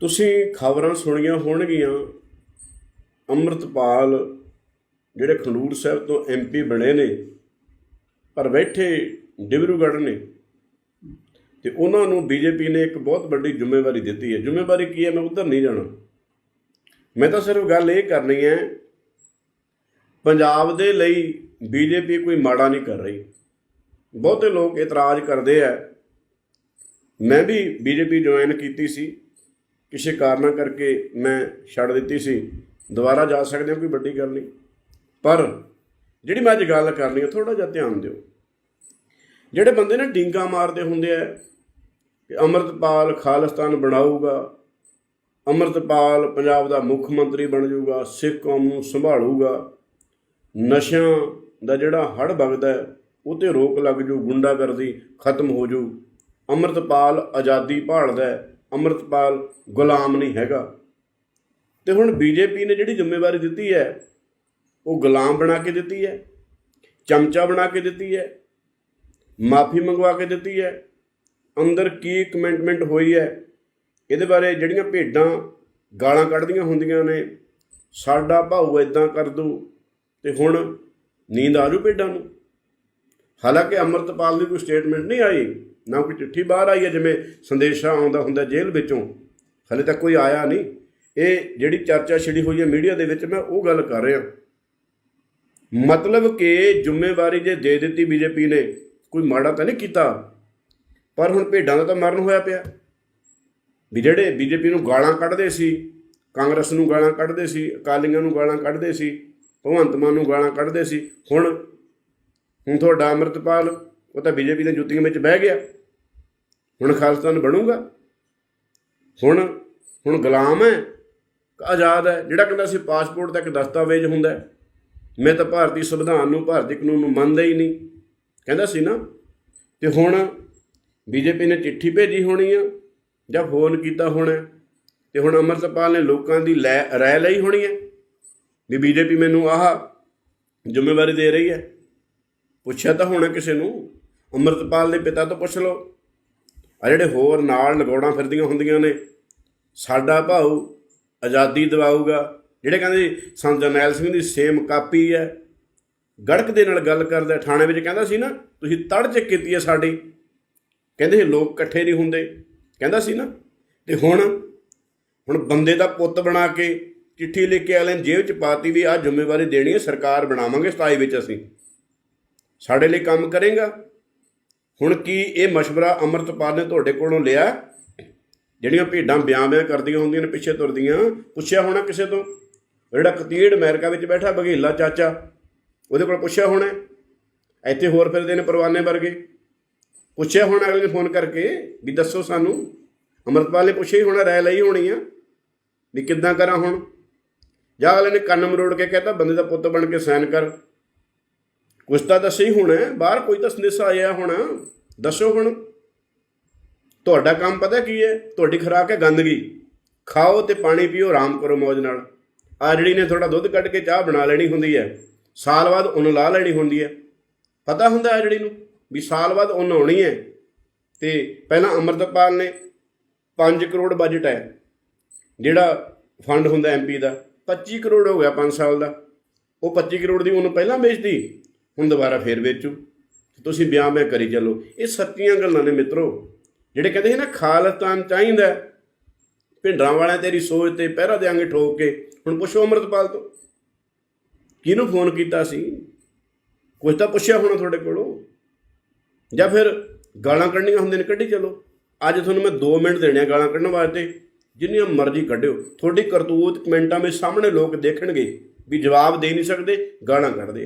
ਤੁਸੀਂ ਖਬਰਾਂ ਸੁਣੀਆਂ ਹੋਣਗੀਆਂ। ਅੰਮ੍ਰਿਤਪਾਲ, ਜਿਹੜੇ ਖੰਡੂਰ ਸਾਹਿਬ ਤੋਂ ਐਮਪੀ ਬਣੇ ਨੇ, ਪਰ ਬੈਠੇ ਡਿਬਰੂਗੜ੍ਹ ਨੇ। ਤੇ ਉਹਨਾਂ ਨੂੰ ਬੀਜੇਪੀ ਨੇ ਇੱਕ ਬਹੁਤ ਵੱਡੀ ਜ਼ਿੰਮੇਵਾਰੀ ਦਿੱਤੀ ਹੈ। ਜ਼ਿੰਮੇਵਾਰੀ ਕੀ ਹੈ? ਮੈਂ ਉਧਰ ਨਹੀਂ ਜਾਣਾ। ਮੈਂ ਤਾਂ ਸਿਰਫ ਗੱਲ ਇਹ ਕਰਨੀ ਹੈ, ਪੰਜਾਬ ਦੇ ਲਈ ਬੀਜੇਪੀ ਕੋਈ ਮਾੜਾ ਨਹੀਂ ਕਰ ਰਹੀ। ਬਹੁਤੇ ਲੋਕ ਇਤਰਾਜ਼ ਕਰਦੇ ਆ। ਮੈਂ ਵੀ ਬੀਜੇਪੀ ਜੁਆਇਨ ਕੀਤੀ ਸੀ। ਕਿਸੇ ਕਾਰਨਾਂ ਕਰਕੇ ਮੈਂ ਛੱਡ ਦਿੱਤੀ ਸੀ ਦੁਬਾਰਾ ਜਾ ਸਕਦੇ ਹਾਂ ਕੋਈ ਵੱਡੀ ਗੱਲ ਨਹੀਂ। ਪਰ ਜਿਹੜੀ ਮੈਂ ਅੱਜ ਗੱਲ ਕਰਨੀ ਹੈ ਥੋੜਾ ਜਿਹਾ ਧਿਆਨ ਦਿਓ। ਜਿਹੜੇ ਬੰਦੇ ਨੇ ਡਿੰਗਾ ਮਾਰਦੇ ਹੁੰਦੇ ਆ ਕਿ ਅੰਮ੍ਰਿਤਪਾਲ ਖਾਲਿਸਤਾਨ ਬਣਾਊਗਾ ਅੰਮ੍ਰਿਤਪਾਲ ਪੰਜਾਬ ਦਾ ਮੁੱਖ ਮੰਤਰੀ ਬਣ ਜਾਊਗਾ ਸਿੱਖ ਕੌਮ ਨੂੰ ਸੰਭਾਲੂਗਾ ਨਸ਼ਿਆਂ ਦਾ ਜਿਹੜਾ ਹੜ ਵਗਦਾ ਹੈ, ਉਹ ਤੇ ਰੋਕ ਲੱਗ ਜੂ ਗੁੰਡਾਗਰਦੀ ਖਤਮ ਹੋ ਜੂ ਅੰਮ੍ਰਿਤਪਾਲ ਆਜ਼ਾਦੀ ਭਾਲਦਾ ਹੈ, ਅੰਮ੍ਰਿਤਪਾਲ ਗੁਲਾਮ ਨਹੀਂ ਹੈਗਾ। ਤੇ ਹੁਣ ਬੀਜੇਪੀ ਨੇ ਜਿਹੜੀ ਜ਼ਿੰਮੇਵਾਰੀ ਦਿੱਤੀ ਹੈ, ਉਹ ਗੁਲਾਮ ਬਣਾ ਕੇ ਦਿੱਤੀ ਹੈ, ਚਮਚਾ ਬਣਾ ਕੇ ਦਿੱਤੀ ਹੈ, ਮਾਫੀ ਮੰਗਵਾ ਕੇ ਦਿੱਤੀ ਹੈ, ਅੰਦਰ ਕੀ ਕਮੈਂਟਮੈਂਟ ਹੋਈ ਹੈ, ਇਹਦੇ ਬਾਰੇ ਜਿਹੜੀਆਂ ਭੇਡਾਂ ਗਾਲਾਂ ਕੱਢਦੀਆਂ ਹੁੰਦੀਆਂ ਨੇ, ਸਾਡਾ ਭਾਊ ਇਦਾਂ ਕਰ ਦੂ ਤੇ ਹੁਣ ਨੀਂਦ ਆ ਜੂ ਭੇਡਾਂ ਨੂੰ? ਹਾਲਾਂਕਿ ਅਮਰਤਪਾਲ ਦੀ ਕੋਈ ਸਟੇਟਮੈਂਟ ਨਹੀਂ ਆਈ, ਨਾ ਕੋਈ ਚਿੱਠੀ ਬਾਹਰ ਆਈ ਹੈ, ਜਿਵੇਂ ਸੰਦੇਸ਼ਾ ਆਉਂਦਾ ਹੁੰਦਾ ਜੇਲ੍ਹ ਵਿੱਚੋਂ। ਹਲੇ ਤੱਕ ਕੋਈ ਆਇਆ ਨਹੀਂ। ਇਹ ਜਿਹੜੀ ਚਰਚਾ ਛਿੜੀ ਹੋਈ ਹੈ ਮੀਡੀਆ ਦੇ ਵਿੱਚ, ਮੈਂ ਉਹ ਗੱਲ ਕਰ ਰਿਹਾ। ਮਤਲਬ ਕਿ ਜ਼ਿੰਮੇਵਾਰੀ ਜੇ ਦੇ ਦਿੱਤੀ ਬੀਜੇਪੀ ਨੇ, ਕੋਈ ਮਾੜਾ ਤਾਂ ਨਹੀਂ ਕੀਤਾ? ਪਰ ਹੁਣ ਭੇਡਾਂ ਦਾ ਤਾਂ ਮਰਨ ਹੋਇਆ ਪਿਆ। ਵੀ ਜਿਹੜੇ ਬੀਜੇਪੀ ਨੂੰ ਗਾਲਾਂ ਕੱਢਦੇ ਸੀ, ਕਾਂਗਰਸ ਨੂੰ ਗਾਲਾਂ ਕੱਢਦੇ ਸੀ, ਅਕਾਲੀਆਂ ਨੂੰ ਗਾਲਾਂ ਕੱਢਦੇ ਸੀ, ਭਗਵੰਤ ਮਾਨ ਨੂੰ ਗਾਲਾਂ ਕੱਢਦੇ ਸੀ, ਹੁਣ ਹੁਣ ਤੁਹਾਡਾ ਅੰਮ੍ਰਿਤਪਾਲ, ਉਹ ਤਾਂ ਬੀਜੇਪੀ ਦੇ ਜੁੱਤੀਆਂ ਵਿੱਚ ਬਹਿ ਗਿਆ। ਹੁਣ ਖਾਲਿਸਤਾਨ ਬਣੂਗਾ। ਹੁਣ ਹੁਣ ਗੁਲਾਮ ਹੈ, ਆਜ਼ਾਦ ਹੈ, ਜਿਹੜਾ ਕਹਿੰਦਾ ਸੀ ਪਾਸਪੋਰਟ ਦਾ ਇੱਕ ਦਸਤਾਵੇਜ਼ ਹੁੰਦਾ ਮੈਂ ਤਾਂ ਭਾਰਤੀ ਸੰਵਿਧਾਨ ਨੂੰ, ਭਾਰਤੀ ਕਾਨੂੰਨ ਨੂੰ ਮੰਨਦਾ ਹੀ ਨਹੀਂ। ਕਹਿੰਦਾ ਸੀ ਨਾ, ਤੇ ਹੁਣ ਬੀਜੇਪੀ ਨੇ ਚਿੱਠੀ ਭੇਜੀ ਹੋਣੀ ਆ, ਜਾਂ ਫੋਨ ਕੀਤਾ ਹੋਣਾ ਤੇ ਹੁਣ ਅਮਰਤਪਾਲ ਨੇ ਲੋਕਾਂ ਦੀ ਲੈ ਰਾਏ ਲਈ ਹੋਣੀ ਹੈ, ਵੀ ਬੀਜੇਪੀ ਮੈਨੂੰ ਆਹ ਜ਼ਿੰਮੇਵਾਰੀ ਦੇ ਰਹੀ ਹੈ। ਪੁੱਛਿਆ ਤਾਂ ਹੋਣਾ ਕਿਸੇ ਨੂੰ, ਅਮਰਤਪਾਲ ਦੇ ਪਿਤਾ ਤੋਂ ਪੁੱਛ ਲਓ। ਆ ਜਿਹੜੇ ਹੋਰ ਨਾਲ ਲਗਾਉਣਾ ਫਿਰਦੀਆਂ ਹੁੰਦੀਆਂ ਨੇ, ਸਾਡਾ ਭਾਊ ਆਜ਼ਾਦੀ ਦਿਵਾਊਗਾ। ਜਿਹੜੇ ਕਹਿੰਦੇ ਸੰਤ ਜਰਨੈਲ ਸਿੰਘ ਦੀ ਸੇਮ ਕਾਪੀ ਹੈ, ਗੜਕ ਦੇ ਨਾਲ ਗੱਲ ਕਰਦਾ ਥਾਣੇ ਵਿੱਚ ਕਹਿੰਦਾ ਸੀ ਨਾ, ਤੁਸੀਂ ਤੜ ਚ ਕੀਤੀ ਹੈ ਸਾਡੀ। ਕਹਿੰਦੇ ਇਹ ਲੋਕ ਇਕੱਠੇ ਨਹੀਂ ਹੁੰਦੇ। ਕਹਿੰਦਾ ਸੀ ਨਾ, ਤੇ ਹੁਣ ਹੁਣ ਬੰਦੇ ਦਾ ਪੁੱਤ ਬਣਾ ਕੇ ਚਿੱਠੀ ਲਿਖ ਕੇ ਆਲੇ ਜੇਬ ਚ ਪਾਤੀ ਵੀ ਆ ਜ਼ਿੰਮੇਵਾਰੀ ਦੇਣੀ ਹੈ, ਸਰਕਾਰ ਬਣਾਵਾਂਗੇ 27 ਵਿੱਚ ਅਸੀਂ। ਸਾਡੇ ਲਈ ਕੰਮ ਕਰੇਗਾ। ਹੁਣ ਕੀ ਇਹ ਮਸ਼ਵਰਾ ਅਮਰਤਪਾਲ ਨੇ ਤੁਹਾਡੇ ਕੋਲੋਂ ਲਿਆ? ਜਿਹੜੀਆਂ ਭੇਡਾਂ ਬਿਆਨ ਬਿਆਨ ਕਰਦੀਆਂ ਹੁੰਦੀਆਂ ਨੇ, ਪਿੱਛੇ ਤੁਰਦੀਆਂ, ਪੁੱਛਿਆ ਹੋਣਾ ਕਿਸੇ ਤੋਂ? ਜਿਹੜਾ ਕਤੀੜ ਅਮਰੀਕਾ ਵਿੱਚ ਬੈਠਾ ਬਘੇਲਾ ਚਾਚਾ, ਉਹਦੇ ਕੋਲ ਪੁੱਛਿਆ ਹੋਣਾ ਇੱਥੇ ਹੋਰ ਫਿਰਦੇ ਨੇ ਪਰਵਾਨੇ ਵਰਗੇ। ਪੁੱਛਿਆ ਹੋਣਾ ਅਗਲੇ ਨੇ ਫੋਨ ਕਰਕੇ ਵੀ ਦੱਸੋ ਸਾਨੂੰ। ਅਮਰਤਪਾਲ ਨੇ ਪੁੱਛਿਆ ਹੀ ਹੋਣਾ ਰਾਇ ਲਈ ਹੋਣੀ ਆ, ਵੀ ਕਿੱਦਾਂ ਕਰਾਂ ਹੁਣ? ਜਾਂ ਅਗਲੇ ਨੇ ਕੰਨ ਮਰੋੜ ਕੇ ਕਹਤਾ, ਬੰਦੇ ਦਾ ਪੁੱਤ ਬਣ ਕੇ ਸਾਈਨ ਕਰ। ਕੁਛ ਤਾਂ ਦੱਸਿਆ ਹੀ ਹੋਣਾ ਬਾਹਰ ਕੋਈ ਤਾਂ ਸੰਦੇਸ਼ਾ ਆਇਆ ਹੋਣਾ। ਦੱਸੋ ਹੁਣ। ਤੁਹਾਡਾ ਕੰਮ ਪਤਾ ਕੀ ਹੈ? ਤੁਹਾਡੀ ਖੁਰਾਕ ਹੈ ਗੰਦਗੀ। ਖਾਓ ਤੇ ਪਾਣੀ ਪੀਓ, ਆਰਾਮ ਕਰੋ ਮौज ਨਾਲ। ਆ ਜਿਹੜੀ ਨੇ ਥੋੜਾ ਦੁੱਧ ਕੱਢ ਕੇ ਚਾਹ ਬਣਾ ਲੈਣੀ ਹੁੰਦੀ ਹੈ, ਸਾਲ ਬਾਅਦ ਉਹਨੂੰ ਲਾ ਲੈਣੀ ਹੁੰਦੀ ਹੈ। ਪਤਾ ਹੁੰਦਾ ਹੈ ਜਿਹੜੀ ਨੂੰ ਵੀ ਸਾਲ ਬਾਅਦ ਉਹਨ ਆਉਣੀ ਹੈ। ਤੇ ਪਹਿਲਾਂ ਅਮਰਤਪਾਲ ਨੇ 5 ਕਰੋੜ ਬਜਟ ਹੈ, ਜਿਹੜਾ ਫੰਡ ਹੁੰਦਾ ਐਮਪੀ ਦਾ। 25 ਕਰੋੜ ਹੋ ਗਿਆ 5 ਸਾਲ ਦਾ। ਉਹ 25 ਕਰੋੜ ਦੀ ਉਹਨੂੰ ਪਹਿਲਾਂ ਵੇਚਦੀ। ਹੁਣ ਦੁਬਾਰਾ ਫੇਰ ਵੇਚੂ। ਤੁਸੀਂ ਬਿਆਨ ਮੈਂ ਕਰੀ ਚੱਲੋ। ਇਹ ਸੱਚੀਆਂ ਗੱਲਾਂ ਨੇ ਮਿੱਤਰੋ। ਜਿਹੜੇ ਕਹਿੰਦੇ ਸੀ ਨਾ, ਖਾਲਸਤਾਨ ਚਾਹੀਦਾ ਭਿੰਡਰਾਂ ਵਾਲਿਆਂ ਤੇਰੀ ਸੋਚ ਤੇ ਪਹਿਰਾ ਦੇਾਂਗੇ ਠੋਕ ਕੇ। ਹੁਣ ਪੁੱਛੋ ਅਮਰਤਪਾਲ ਤੋਂ। ਕਿਹਨੂੰ ਫੋਨ ਕੀਤਾ ਸੀ? ਕੁਝ ਤਾਂ ਪੁੱਛਿਆ ਹੋਣਾ ਤੁਹਾਡੇ ਕੋਲੋਂ। ਜਾਂ ਫਿਰ ਗਾਲਾਂ ਕੱਢਣੀਆਂ ਹੁੰਦੀਆਂ ਨੇ, ਕੱਢੀ ਚਲੋ। ਅੱਜ ਤੁਹਾਨੂੰ ਮੈਂ 2 ਮਿੰਟ ਦੇਣੇ ਆ ਗਾਲਾਂ ਕੱਢਣ ਵਾਸਤੇ। ਜਿੰਨੀਆਂ ਮਰਜ਼ੀ ਕੱਢਿਓ। ਤੁਹਾਡੀ ਕਰਤੂਤ ਕਮੈਂਟਾਂ ਵਿੱਚ ਸਾਹਮਣੇ ਲੋਕ ਦੇਖਣਗੇ ਵੀ ਜਵਾਬ ਦੇ ਨਹੀਂ ਸਕਦੇ, ਗਾਲਾਂ ਕੱਢਦੇ